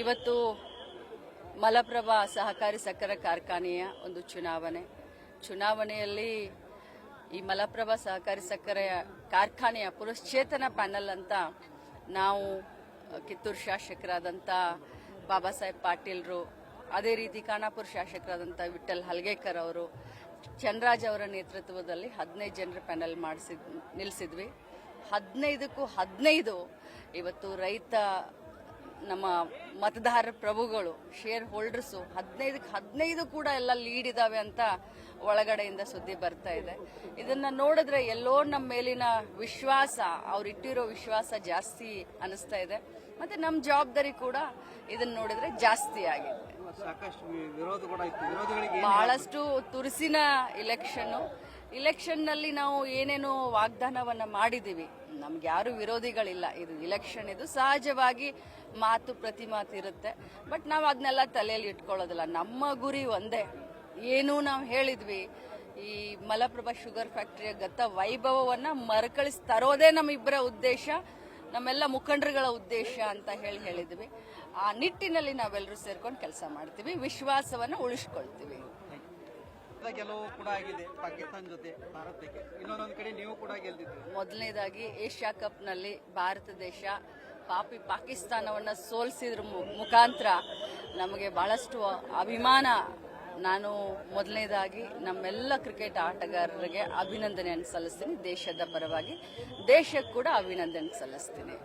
ಇವತ್ತು ಮಲಪ್ರಭಾ ಸಹಕಾರಿ ಸಕ್ಕರೆ ಕಾರ್ಖಾನೆಯ ಒಂದು ಚುನಾವಣೆ. ಚುನಾವಣೆಯಲ್ಲಿ ಈ ಮಲಪ್ರಭಾ ಸಹಕಾರಿ ಸಕ್ಕರೆಯ ಕಾರ್ಖಾನೆಯ ಪುನಶ್ಚೇತನ ಪ್ಯಾನಲ್ ಅಂತ ನಾವು ಕಿತ್ತೂರು ಶಾಸಕರಾದಂಥ ಬಾಬಾ ಸಾಹೇಬ್ ಪಾಟೀಲ್ರು, ಅದೇ ರೀತಿ ಖಾನಾಪುರ ಶಾಸಕರಾದಂಥ ವಿಠಲ್ ಹಲ್ಗೇಕರ್ ಅವರು ಚನ್ರಾಜ್ ಅವರ ನೇತೃತ್ವದಲ್ಲಿ ಹದಿನೈದು ಜನರ ಪ್ಯಾನಲ್ ಮಾಡಿಸಿದ್ ನಿಲ್ಲಿಸಿದ್ವಿ ಹದಿನೈದಕ್ಕೂ ಹದಿನೈದು ಇವತ್ತು ರೈತ ನಮ್ಮ ಮತದಾರ ಪ್ರಭುಗಳು ಶೇರ್ ಹೋಲ್ಡರ್ಸು ಹದಿನೈದಕ್ಕೆ ಹದಿನೈದು ಕೂಡ ಎಲ್ಲ ಲೀಡ್ ಇದ್ದಾವೆ ಅಂತ ಒಳಗಡೆಯಿಂದ ಸುದ್ದಿ ಬರ್ತಾ ಇದೆ. ಇದನ್ನ ನೋಡಿದ್ರೆ ಎಲ್ಲೋ ನಮ್ಮ ಮೇಲಿನ ವಿಶ್ವಾಸ ಅವ್ರು ಇಟ್ಟಿರೋ ವಿಶ್ವಾಸ ಜಾಸ್ತಿ ಅನಿಸ್ತಾ ಇದೆ. ಮತ್ತೆ ನಮ್ಮ ಜವಾಬ್ದಾರಿ ಕೂಡ ಇದನ್ನ ನೋಡಿದ್ರೆ ಜಾಸ್ತಿ ಆಗಿದೆ. ಬಹಳಷ್ಟು ತುರುಸಿನ ಇಲೆಕ್ಷನ್ ಇಲೆಕ್ಷನ್ನಲ್ಲಿ ನಾವು ಏನೇನು ವಾಗ್ದಾನವನ್ನ ಮಾಡಿದ್ದೀವಿ. ನಮ್ಗೆ ಯಾರು ವಿರೋಧಿಗಳಿಲ್ಲ. ಇದು ಇಲೆಕ್ಷನ್, ಇದು ಸಹಜವಾಗಿ ಮಾತು ಪ್ರತಿ ಮಾತು ಇರುತ್ತೆ ಬಟ್ ನಾವು ಅದನ್ನೆಲ್ಲ ತಲೆಯಲ್ಲಿ ಇಟ್ಕೊಳ್ಳೋದಿಲ್ಲ. ನಮ್ಮ ಗುರಿ ಒಂದೇ. ಏನು ನಾವು ಹೇಳಿದ್ವಿ, ಈ ಮಲಪ್ರಭಾ ಶುಗರ್ ಫ್ಯಾಕ್ಟರಿಯ ಗತ ವೈಭವವನ್ನ ಮರುಕಳಿಸಿ ತರೋದೇ ನಮ್ಮಿಬ್ಬರ ಉದ್ದೇಶ, ನಮ್ಮೆಲ್ಲ ಮುಖಂಡರುಗಳ ಉದ್ದೇಶ ಅಂತ ಹೇಳಿ ಹೇಳಿದ್ವಿ. ಆ ನಿಟ್ಟಿನಲ್ಲಿ ನಾವೆಲ್ಲರೂ ಸೇರ್ಕೊಂಡು ಕೆಲಸ ಮಾಡ್ತೀವಿ. ವಿಶ್ವಾಸವನ್ನು ಉಳಿಸ್ಕೊಳ್ತೀವಿ. ಇದ್ದ ಗೆಲುವು ಕೂಡ ಆಗಿದೆ ಪಾಕಿಸ್ತಾನ ಜೊತೆ ಭಾರತಕ್ಕೆ. ಇನ್ನೊಂದೊಂದು ಕಡೆ ನೀವು ಕೂಡ ಗೆಲ್ದಿದ್ರಿ ಮೊದಲನೇದಾಗಿ ಏಷ್ಯಾ ಕಪ್ನಲ್ಲಿ ಭಾರತ ದೇಶ ಪಾಪಿ ಪಾಕಿಸ್ತಾನವನ್ನ ಸೋಲಿಸಿದ್ರ ಮುಖಾಂತರ ನಮಗೆ ಬಹಳಷ್ಟು ಅಭಿಮಾನ. ನಾನು ಮೊದಲನೇದಾಗಿ ನಮ್ಮೆಲ್ಲ ಕ್ರಿಕೆಟ್ ಆಟಗಾರರಿಗೆ ಅಭಿನಂದನೆಯನ್ನು ಸಲ್ಲಿಸ್ತೀನಿ. ದೇಶದ ಪರವಾಗಿ ದೇಶಕ್ಕೆ ಕೂಡ ಅಭಿನಂದನೆ ಸಲ್ಲಿಸ್ತೀನಿ.